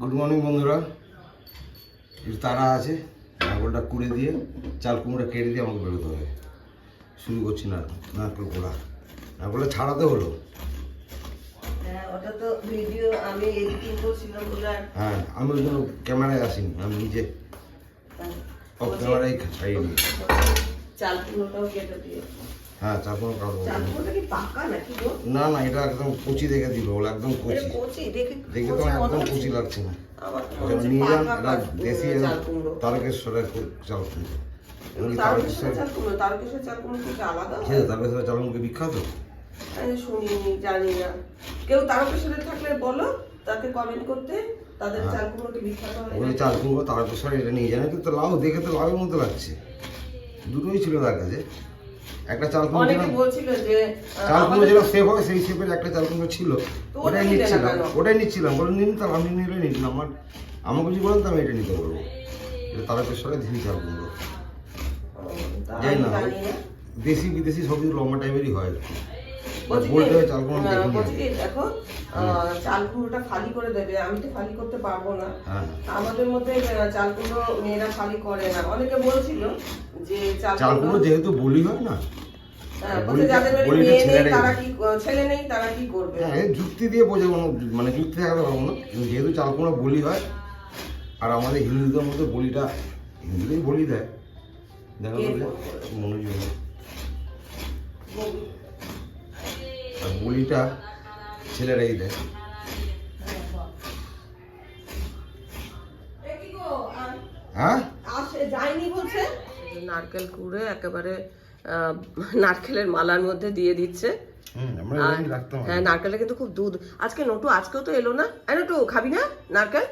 Good morning বন্ধুরা। একটু তারা আছে নারকলটা কুড়ে দিয়ে চাল কুমড়োটা কেটে দিয়ে আমাকে বেরোতে হবে। শুরু করছি না নারকল পোড়া। নারকলটা ছাড়াতে হলো? হ্যাঁ আমি হ্যাঁ আমি ওই জন্য ক্যামেরায় আসিনি আমি নিজে অফ ক্যামেরায় ছাড়িয়ে নিই চাল কুমড়োটাও কেটে দিয়ে হ্যাঁ চাল কুমড়ো কাটবো চাল কুমড়োটা কি পাকা নাকি গো? না না এটা একদম কচি দেখে দিল ওগুলো একদম কচি। দেখে তো একদম কচি। লাগছে না। নিয়ে যান এটা দেশি তারকেশ্বরের চাল কুমড়ো তারকেশ্বর তারকেশ্বর চাল কুমড়ো তারকেশ্বর চাল কুমড়ো কি আলাদা হ্যাঁ? তারকেশ্বরের চাল কুমড়ো বিখ্যাত শুনিনি জানি না। কেউ তারকেশ্বরে থাকলে বলো তাকে কমেন্ট করতে তাদের হ্যাঁ। চাল কুমড়ো বিখ্যাত চাল কুমড়ো তারকেশ্বর এটা নিয়ে যান কিন্তু লাউ দেখে তো লাউয়ের মতো লাগছে। দুটোই ছিল তার কাছে। একটা চাল কুমড়ো অনেকে বলছিল যে চাল কুমড়ো যেটা সেভ হয় সেই একটা চাল কুমড়ো ছিল। ওটাই নিচ্ছিলাম? ওটাই নিচ্ছিলাম। বলে নিন আমি নিলে নিন আমার আমাকে কিছু বলেন তো আমি এটা নিতে পারব। এটা তারকেশ্বরের ধীরে চাল কুমড়ো। যাই না দেশি বিদেশি সব কিছু লম্বা টাইপেরই হয় আর কি, দেখো আহ, চাল কুমড়োটা খালি করে দেবে আমি তো খালি করতে পারব না। হ্যাঁ। আমাদের মধ্যে আহ, চাল কুমড়ো মেয়েরা খালি করে না। অনেকে বলছিল যে চাল চাল কুমড়ো কুমড়ো যেহেতু বলি হয় না হ্যাঁ, হ্যাঁ যুক্তি দিয়ে বোঝাবো মানে যুক্তি দেখাতে পারব না। যেহেতু চাল কুমড়ো বলি হয় আর আমাদের হিন্দুদের মধ্যে বলিটা হিন্দুদেরই বলি দেয়। দেখা মনোযোগ আর বলিটা ছেলেরাই দেয় হ্যাঁ? যায়নি বলছে? নারকেল কুড়ে একেবারে আহ, নারকেলের মালার মধ্যে দিয়ে দিচ্ছে। হ্যাঁ নারকেলটা কিন্তু খুব দুধ। আজকে নটু আজকেও তো এলো না? নটু খাবি না নারকেল?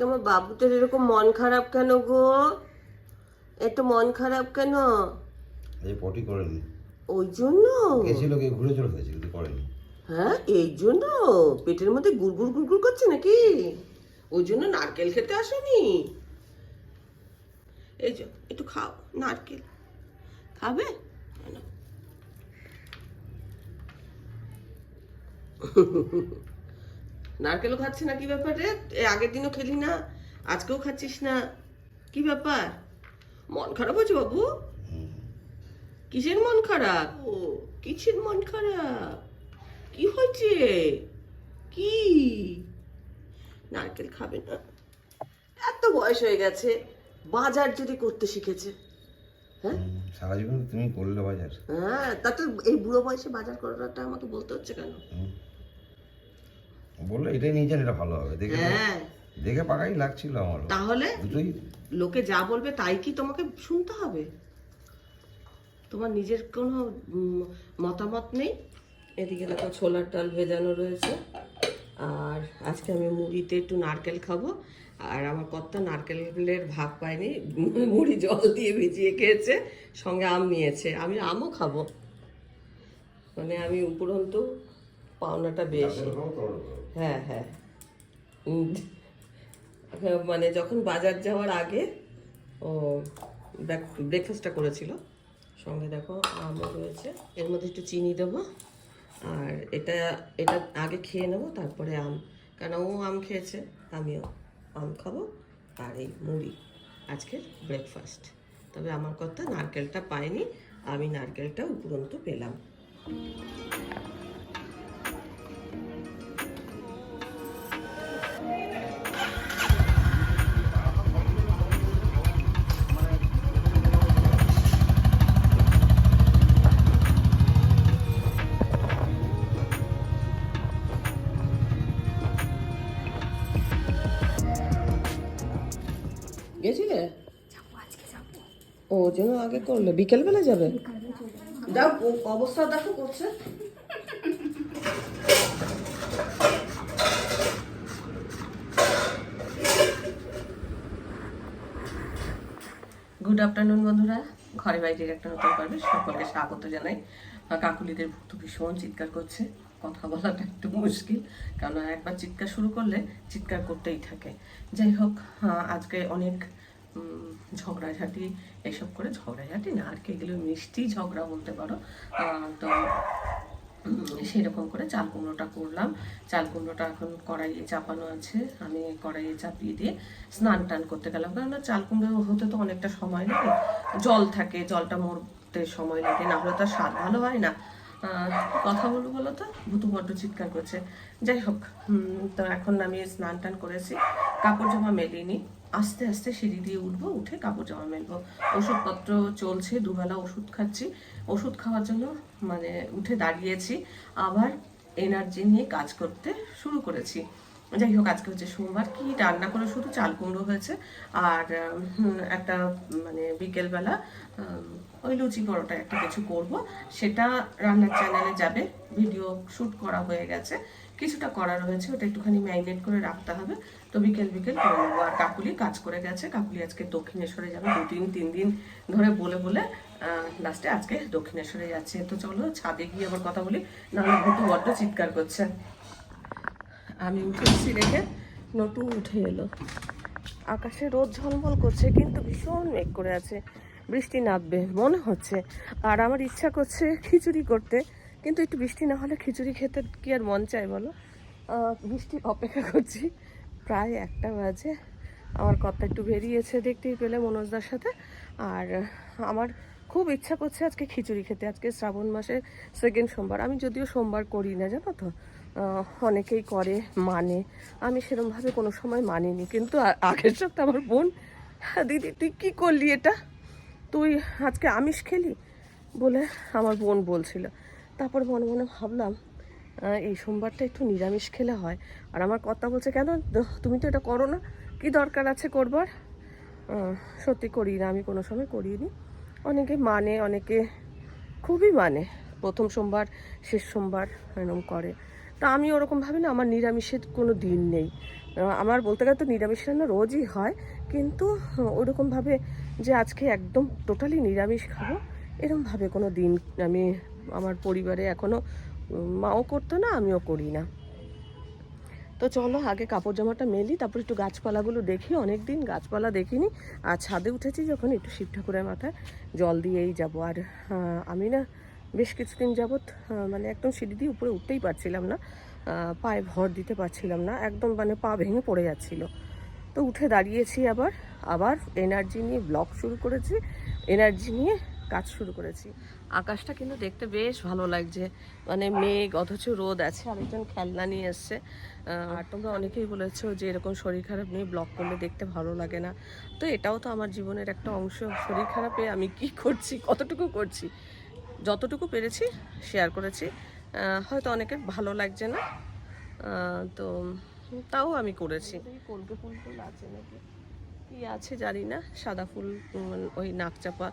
আজকে আমার বাবুদের এরকম মন খারাপ কেন গো? একটু মন খারাপ কেন? এই পটি করেনি ওই জন্য? গেছিল কে? ঘুরে চলে গেছে কিন্তু করেনি। হ্যাঁ এই জন্য? পেটের মধ্যে গুড়গুড় গুড়গুড় করছে নাকি? ওই জন্য নারকেল খেতে আসেনি? এই যে একটু খাও নারকেল। খাবে? নাও। নারকেলও খাচ্ছে না কি ব্যাপার রে? আগের দিনও খেলি না আজকেও খাচ্ছিস না। কি ব্যাপার? মন খারাপ হয়েছে বাবু? কিসের মন খারাপ? ও কিসের মন খারাপ? কি হয়েছে? কি? নারকেল খাবে না। এত বয়স হয়ে গেছে বাজার যদি করতে শিখেছে। হ্যাঁ? সারা জীবন তুমি করলে বাজার। হ্যাঁ তা তো এই বুড়ো বয়সে বাজার করাটা আমাকে বলতে হচ্ছে কেন। বলল এটাই নিয়ে যান এটা ভালো হবে। দেখে হ্যাঁ। দেখে পাকাই লাগছিল আমার তাহলে দুটোই লোকে যা বলবে তাই কি তোমাকে শুনতে হবে? তোমার নিজের কোনো মতামত নেই? এদিকে দেখো ছোলার ডাল ভেজানো রয়েছে। আর আজকে আমি মুড়িতে একটু নারকেল খাব। আর আমার কর্তা নারকেলের ভাগ পায়নি মুড়ি জল দিয়ে ভিজিয়ে খেয়েছে সঙ্গে আম নিয়েছে। আমি আমও খাব। মানে আমি উপরন্তু পাওনাটা বেশি। হ্যাঁ হ্যাঁ। হ্যাঁ, মানে যখন বাজার যাওয়ার আগে ও ব্রেকফাস্টটা করেছিল। সঙ্গে দেখো আমও রয়েছে। এর মধ্যে একটু চিনি দেবো। আর এটা এটা আগে খেয়ে নেব তারপরে আম। কারণ ও আম খেয়েছে আমিও আম খাব আর এই মুড়ি আজকের ব্রেকফাস্ট তবে আমার কথা নারকেলটা পাইনি আমি নারকেলটা উপরন্ত পেলাম। গেছিলে ও জন্য আগে করলে। বিকেলবেলা যাবে? যাও অবস্থা দেখো করছে। গুড আফটারনুন বন্ধুরা। ঘরে বাইরের একটা নতুন পর্বে সকলকে স্বাগত জানাই। কাকুলিদের তো ভীষণ চিৎকার করছে। কথা বলাটা একটু মুশকিল কারণ একবার চিৎকার শুরু করলে চিৎকার করতেই থাকে। যাই হোক আজকে অনেক ঝগড়াঝাটি, এসব করে ঝগড়াঝাটি না আর কি এগুলো মিষ্টি ঝগড়া বলতে পারো। তো সেরকম করে চাল কুমড়োটা করলাম। চাল কুমড়োটা এখন কড়াইয়ে চাপানো আছে। আমি কড়াইয়ে চাপিয়ে দিয়ে স্নান টান করতে গেলাম। কারণ চাল কুমড়ো হতে তো অনেকটা সময় লাগে। জল থাকে, জলটা মরতে সময় লাগে। না হলে তো আর স্বাদ ভালো হয় না। কথা বলব বলো তো? ভুতু বড্ড চিৎকার করছে। যাই হোক তো এখন আমি স্নান টান করেছি। কাপড় জামা মেলিনি। আস্তে আস্তে সিঁড়ি দিয়ে উঠবো, উঠে কাপড় জামা মেলবো। ওষুধপত্র চলছে, দুবেলা ওষুধ খাচ্ছি। ওষুধ খাওয়ার জন্য মানে উঠে দাঁড়িয়েছি, আবার এনার্জি নিয়ে কাজ করতে শুরু করেছি। যাই হোক, আজকে হচ্ছে সোমবার, কি রান্না করে শুধু চাল কুমড়ো হয়েছে, আর একটা মানে বিকেলবেলা ওই লুচি পরোটা একটা কিছু করব। সেটা রান্নার চ্যানেলে যাবে ভিডিও শ্যুট করা হয়ে গেছে। কিছুটা করা রয়েছে ওটা একটুখানি ম্যারিনেট করে রাখতে হবে। তো বিকেল বিকেল আর কাকুলি কাজ করে গেছে। কাকুলি আজকে দক্ষিণেশ্বরে যাবে। দু দিন তিন দিন ধরে বলে বলে লাস্টে আজকে দক্ষিণেশ্বরে যাচ্ছে। তো চলো, ছাদে গিয়ে আবার কথা বলি। নাহলে ভুতু বড্ড চিৎকার করছে। আমি উঠে এসেছি রেখে নটু উঠে এলো। আকাশে রোদ ঝলমল করছে, কিন্তু ভীষণ মেঘ করে আছে। বৃষ্টি নামবে, মনে হচ্ছে। আর আমার ইচ্ছা করছে খিচুড়ি করতে। কিন্তু একটু বৃষ্টি না হলে খিচুড়ি খেতে কি আর মন চায় বলো? বৃষ্টি অপেক্ষা করছি। প্রায় একটা বাজে। আমার কথা একটু বেরিয়েছে দেখতেই পেলে মনোজদার সাথে। আর আমার খুব ইচ্ছা করছে আজকে খিচুড়ি খেতে। আজকে শ্রাবণ মাসের সেকেন্ড সোমবার। আমি যদিও সোমবার করি না জানো তো? অনেকেই করে মানে। আমি সেরমভাবে কোনো সময় মানিনি। কিন্তু আগের সপ্তাহে আমার বোন "হ্যাঁ, দিদি তুই কী করলি এটা? তুই আজকে আমিষ খেলি? বলে আমার বোন বলছিল। তারপর মনে মনে ভাবলাম এই সোমবারটা একটু নিরামিষ খেলে হয়। আর আমার কথা বলছে, কেন? তুমি তো এটা করো না। কি দরকার আছে করবার? সত্যি করি না, আমি কোনো সময় করিনি। অনেকে মানে অনেকে খুবই মানে। প্রথম সোমবার, শেষ সোমবার এরকম করে। তা আমি ওরকম ভাবি না, আমার নিরামিষের কোনো দিন নেই। আমার বলতে গেলে তো নিরামিষ রান্না রোজই হয়। কিন্তু ওরকমভাবে যে আজকে একদম টোটালি নিরামিষ খাব এরমভাবে কোনো দিন আমি আমার পরিবারে এখনও মাও করতো না, আমিও করি না। তো চলো, আগে কাপড় জামাটা মেলি, তারপর একটু গাছপালাগুলো দেখি। অনেক দিন গাছপালা দেখিনি, আর ছাদে উঠেছি যখন একটু শিব ঠাকুরের মাথায় জল দিয়েই যাব। আর আমি না বেশ কিছুদিন যাবৎ মানে একদম সিঁড়ি দিয়ে উপরে উঠতেই পারছিলাম না পায়ে ভর দিতে পারছিলাম না, একদম মানে পা ভেঙে পড়ে যাচ্ছিল। তো উঠে দাঁড়িয়েছি আবার আবার এনার্জি নিয়ে ব্লগ শুরু করেছি এনার্জি নিয়ে কাজ শুরু করেছি। আকাশটা কিন্তু দেখতে বেশ ভালো লাগছে। মানে মেঘ অথচ রোদ আছে আরেকজন খেলনা নিয়ে এসছে। আর তোমরা অনেকেই বলেছ যে এরকম শরীর খারাপ নিয়ে ব্লগ করলে দেখতে ভালো লাগে না। তো এটাও তো আমার জীবনের একটা অংশ। শরীর খারাপে আমি কি করছি কতটুকু করছি? যতটুকু পেরেছি শেয়ার করেছি। হয়তো অনেকের ভালো লাগছে না। তো তাও আমি করেছি। কলকে ফুল ফুল আছে নাকি? কি আছে জানি না। সাদা ফুল ওই নাক চাপা।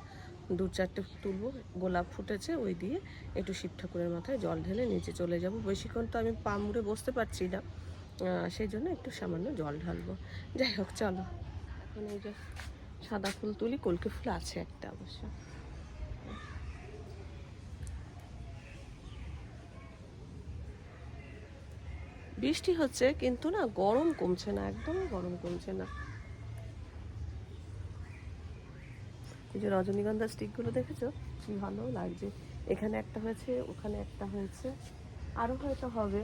দু চারটে তুলবো, গোলাপ ফুটেছে, ওই দিয়ে একটু শিব ঠাকুরের মাথায় জল ঢেলে নিচে চলে যাব। বেশিক্ষণ তো আমি পা মুড়ে বসতে পারছি না। সেই জন্য একটু সামান্য জল ঢালবো। যাই হোক, চলো। এই যে সাদা ফুল তুলি, কলকে ফুল আছে একটা অবশ্য। বৃষ্টি হচ্ছে, কিন্তু না গরম কমছে না, একদমই গরম কমছে না। এই যে রজনীগন্ধা স্টিকগুলো দেখেছ? কি ভালো লাগছে। এখানে একটা হয়েছে, ওখানে একটা হয়েছে। আরও হয়তো হবে।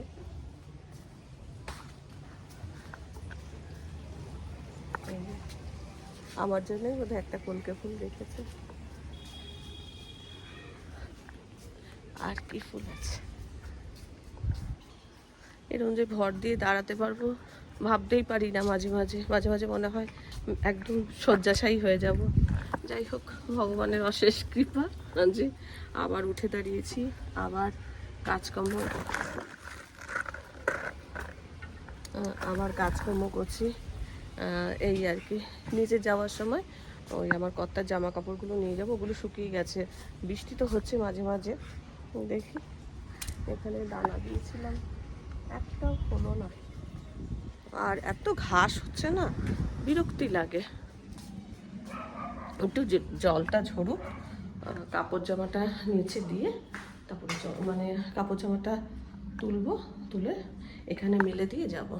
আমার জন্যই বোধহয় একটা কলকে ফুল রেখেছে আর কি ফুল আছে? এরকম যে ভর দিয়ে দাঁড়াতে পারব, ভাবতেই পারি না মাঝে মাঝে। মাঝে মাঝে মনে হয় একদম শয্যাশায়ী হয়ে যাব। যাই হোক, ভগবানের অশেষ কৃপা। যে আবার উঠে দাঁড়িয়েছি, আবার কাজকর্ম আবার কাজকর্ম করছি। এই আর কি, নিচে যাওয়ার সময় ওই আমার কর্তার জামা কাপড়গুলো নিয়ে যাব, ওগুলো শুকিয়ে গেছে। বৃষ্টি তো হচ্ছে মাঝে মাঝে। দেখি, এখানে দানা দিয়েছিলাম। একটাও হলো না। আর এত ঘাস হচ্ছে না, বিরক্তি লাগে। একটু জলটা ঝরুক কাপড় জামাটা নিচে দিয়ে তারপরে মানে কাপড় জামাটা তুলবো, তুলে এখানে মেলে দিয়ে যাব।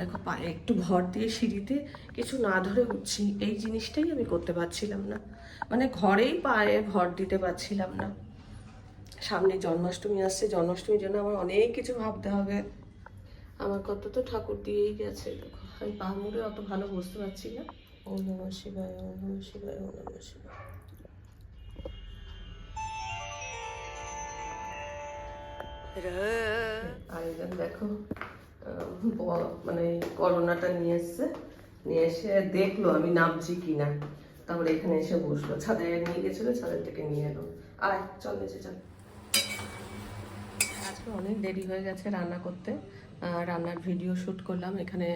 দেখো পায়ে একটু ভর দিয়ে সিঁড়িতে কিছু না ধরে উঠছি, এই জিনিসটাই আমি করতে পারছিলাম না। মানে ঘরেই পায়ে ভর দিতে পারছিলাম না। সামনে জন্মাষ্টমী আসছে, জন্মাষ্টমীর জন্য আমার অনেক কিছু ভাবতে হবে। আমার কত তো ঠাকুর দিয়েই গেছে, দেখো। আমি পা মুড়ে অত ভালো বুঝতে পারছি না। ও নম শিবায় ও নম শিবায় ও নম শিবায় আর এবার দেখো মানে করোনাটা নিয়ে এসছে। নিয়ে এসে দেখল আমি নামছি কিনা। তারপরে এখানে এসে বসল। ছাদে নিয়ে গেছিল ছাদের থেকে নিয়ে এলো। আয় চল নিচে চল। আজকে অনেক দেরি হয়ে গেছে রান্না করতে। রান্নার ভিডিও শ্যুট করলাম। এখানে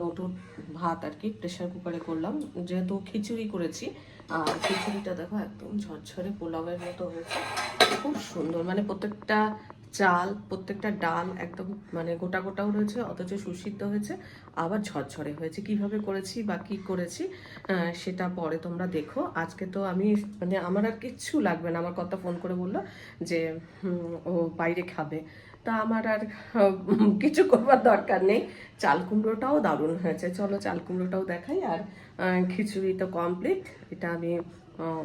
নটুর ভাত আর কি প্রেশার কুকারে করলাম। যেহেতু খিচুড়ি করেছি, আর খিচুড়িটা দেখো একদম ঝরঝরে পোলাওয়ের মতো হয়েছে। খুব সুন্দর। মানে প্রত্যেকটা চাল, প্রত্যেকটা ডাল একদম মানে গোটা গোটাও রয়েছে, অথচ সুসিদ্ধ হয়েছে, আবার ঝরঝরে হয়েছে। কীভাবে করেছি বা কি করেছি সেটা পরে তোমরা দেখো। আজকে তো আমি মানে আমার আর কিচ্ছু লাগবে না। আমার কথা ফোন করে বলল যে ও বাইরে খাবে। তা আমার আর কিছু করবার দরকার নেই। চাল কুমড়োটাও দারুণ হয়েছে। চলো চাল কুমড়োটাও দেখাই আর খিচুড়ি তো কমপ্লিট এটা আমি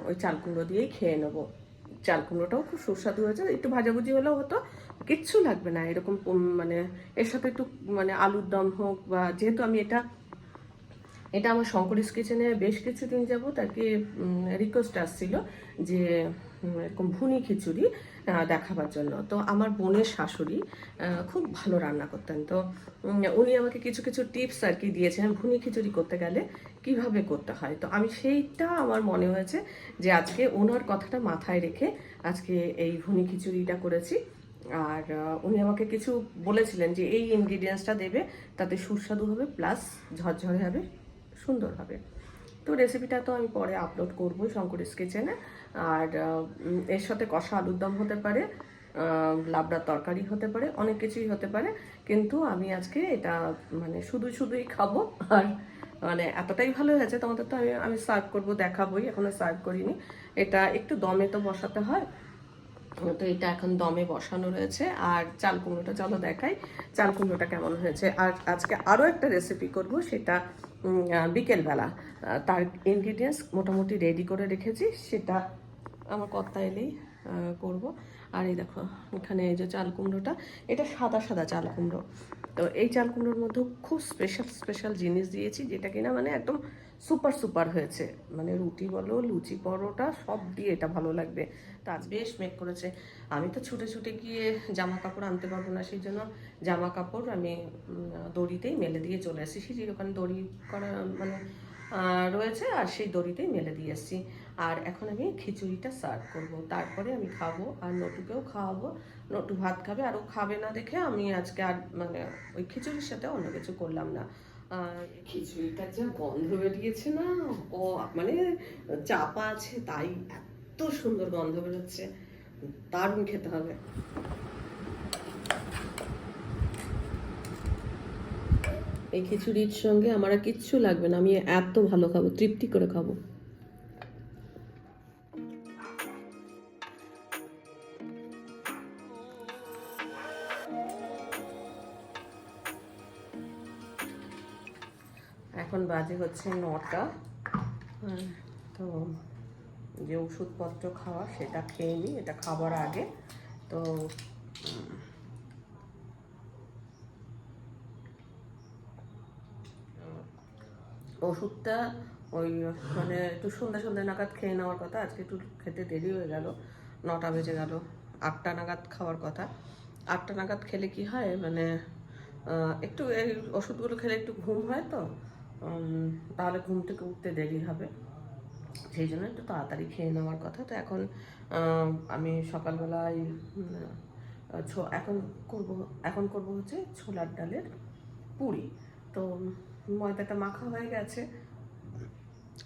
ওই চাল কুমড়ো দিয়েই খেয়ে নেব। চাল কুমড়োটাও খুব সুস্বাদু হয়েছে। একটু ভাজাভুজি হলেও হতো। কিচ্ছু লাগবে না এরকম মানে এর সাথে একটু মানে আলুর দম হোক বা যেহেতু আমি এটা এটা আমার শঙ্করিস কিচেনে বেশ কিছুদিন যাবত আর কি রিকোয়েস্ট আসছিল যে এরকম ভুনি খিচুড়ি দেখাবার জন্য। তো আমার বোনের শাশুড়ি খুব ভালো রান্না করতেন। তো উনি আমাকে কিছু কিছু টিপস আর কি দিয়েছেন ভুনি খিচুড়ি করতে গেলে কীভাবে করতে হয়। তো আমি সেইটা আমার মনে হয়েছে যে আজকে ওনার কথাটা মাথায় রেখে আজকে এই ভুনি খিচুড়িটা করেছি। আর উনি আমাকে কিছু বলেছিলেন যে এই ইনগ্রিডিয়েন্টসটা দেবে, তাতে সুস্বাদু হবে প্লাস ঝরঝরে হবে, সুন্দর হবে। তো রেসিপিটা তো আমি পরে আপলোড করব শঙ্করিস কিচেনে আর এর সাথে কষা আলুর দম হতে পারে আহ, লাবড়ার তরকারি হতে পারে অনেক কিছুই হতে পারে। কিন্তু আমি আজকে এটা মানে শুধু শুধুই খাব। আর মানে এতটাই ভালো হয়েছে তোমাদের তো আমি আমি সার্ভ করব দেখাবোই এখনও সার্ভ করিনি। এটা একটু দমে তো বসাতে হয়। তো এটা এখন দমে বসানো রয়েছে। আর চাল কুমড়োটা চলো দেখাই চাল কুমড়োটা কেমন হয়েছে। আর আজকে আরও একটা রেসিপি করব সেটা বিকেলবেলা। তার ইনগ্রিডিয়েন্টস মোটামুটি রেডি করে রেখেছি সেটা আমার কর্তা এলেই করব। আর এই দেখো, এখানে এই যে চাল কুমড়োটা, এটা সাদা সাদা চাল কুমড়ো। তো এই চাল কুমড়োর মধ্যে খুব স্পেশাল স্পেশাল জিনিস দিয়েছি, যেটা কিনা মানে একদম সুপার সুপার হয়েছে। মানে রুটি বলো, লুচি পরোটা, সব দিয়ে এটা ভালো লাগবে। তা আজ বেশ মেক করেছে। আমি তো ছুটে ছুটে গিয়ে জামা কাপড় আনতে পারব না, সেই জন্য জামা কাপড় আমি দড়িতেই মেলে দিয়ে চলে আসি সিঁড়ির ওখানে দড়ি করা মানে রয়েছে, আর সেই দড়িতেই মেলে দিয়ে এসেছি আর এখন আমি খিচুড়িটা সার্ভ করব। তারপরে আমি খাব আর নটুকেও খাওয়াবো। নটু ভাত খাবে আর ও খাবে না দেখে আমি আজকে আর মানে ওই খিচুড়ির সাথে অন্য কিছু করলাম না। খিচুড়িটার যা গন্ধ বেরিয়েছে না, ও মানে চাপা আছে তাই এত সুন্দর গন্ধ বেরোচ্ছে। দারুণ খেতে হবে। এই খিচুড়ির সঙ্গে আমার আর কিচ্ছু লাগবে না, আমি এত ভালো খাব, তৃপ্তি করে খাব। এখন বাজে হচ্ছে নটা। তো যে ওষুধপত্র খাওয়া সেটা খেয়ে নিই এটা খাবার আগে। তো ওষুধটা ওই মানে একটু সন্ধ্যা সন্ধ্যা নাগাদ খেয়ে নেওয়ার কথা। আজকে একটু খেতে দেরি হয়ে গেল, নটা বেজে গেল, আটটা নাগাদ খাওয়ার কথা। আটটা নাগাদ খেলে কি হয়? মানে একটু এই ওষুধগুলো খেলে একটু ঘুম হয় তো। তাহলে ঘুম থেকে উঠতে দেরি হবে। সেই জন্য একটু তাড়াতাড়ি খেয়ে নেওয়ার কথা। তো এখন আমি সকালবেলায় ছো- এখন করব এখন করব হচ্ছে ছোলার ডালের পুরি। তো ময়দাটা মাখা হয়ে গেছে।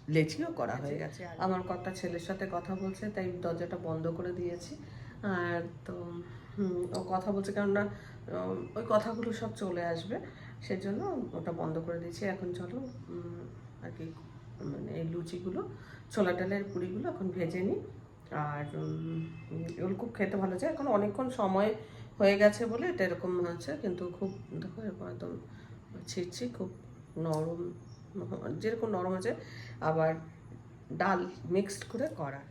লেচিও করা হয়ে গেছে। আমার কর্তা ছেলের সাথে কথা বলছে তাই দরজাটা বন্ধ করে দিয়েছি। আর তো ও কথা বলছে কেননা ওই কথাগুলো সব চলে আসবে। সেজন্য ওটা বন্ধ করে দিয়েছি। এখন চলো আর কি মানে এই লুচিগুলো, ছোলা ডালের পুরিগুলো এখন ভেজে নিই। আর এগুলো খুব খেতে ভালো যায়। এখন অনেকক্ষণ সময় হয়ে গেছে বলে এটা এরকম হচ্ছে, কিন্তু খুব দেখো এরকম একদম ছিটছি, খুব নরম, যেরকম নরম আছে আবার ডাল মিক্সড করে করা।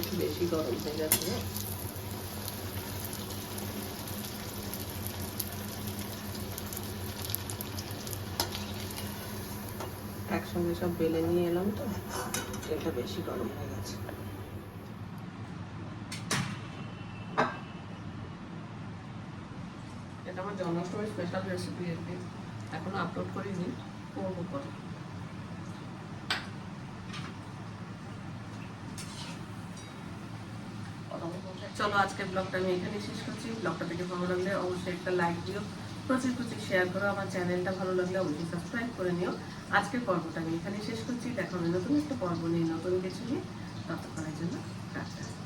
একটু বেশি গরম হয়ে না? একসঙ্গে সব বেলে নিয়ে এলাম তো, এটা বেশি গরম হয়ে গেছে। এটা আমার জন্মাষ্টমীর স্পেশাল রেসিপি এখনও আপলোড করিনি, করব পরে। চলো আজকের ব্লগটা আমি এখানেই শেষ করছি। ব্লগটা দেখে ভালো লাগলে অবশ্যই একটা লাইক দিও, প্রচুর প্রচুর শেয়ার করো, আমার চ্যানেলটা ভালো লাগলে অবশ্যই সাবস্ক্রাইব করে নিও। আজকের পর্বটা আমি এখানেই শেষ করছি, দেখা হবে নতুন একটা পর্ব নিয়ে, নতুন কিছু নিয়ে। ততক্ষণের জন্য টাটা।